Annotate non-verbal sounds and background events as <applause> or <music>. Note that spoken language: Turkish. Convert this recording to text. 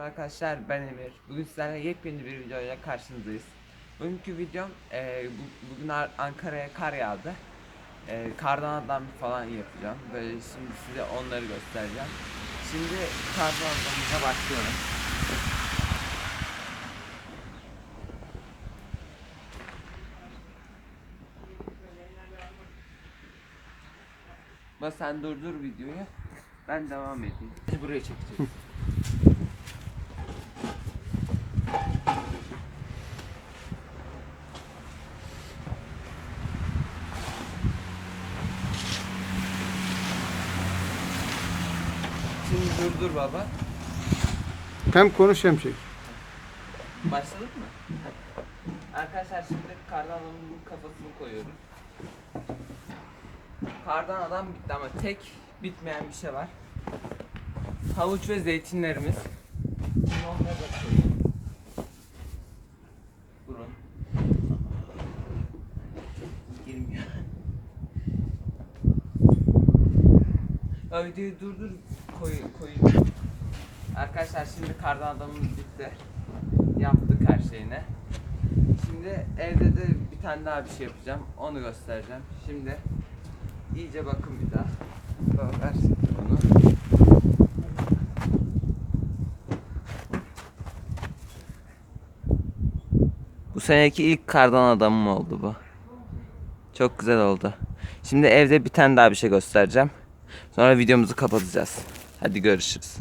Merhaba arkadaşlar ben Emir. Bugün sizlerle yepyeni bir videoyla karşınızdayız. Bugünkü videom e, bu- bugün Ar- Ankara'ya kar yağdı. E, kardan adam falan yapacağım. Böyle şimdi size onları göstereceğim. Şimdi kardan adamımıza başlıyorum. Bak sen durdur videoyu. Ben devam edeyim. Buraya çekeceğim. <laughs> Şimdi durdur baba. Hem konuş hem çek. Başladık mı? Arkadaşlar şimdi kardan adamın kafasını koyuyoruz. Kardan adam bitti ama tek bitmeyen bir şey var. Havuç ve zeytinlerimiz. Şimdi onları da Ya videoyu durdur koy, koyayım. Arkadaşlar şimdi kardan adamımız bitti. Yaptık her şeyini. Şimdi evde de bir tane daha bir şey yapacağım. Onu göstereceğim. Şimdi iyice bakın bir daha. Baba ver onu. Bu seneki ilk kardan adamım oldu bu. Çok güzel oldu. Şimdi evde bir tane daha bir şey göstereceğim. Sonra videomuzu kapatacağız. Hadi görüşürüz.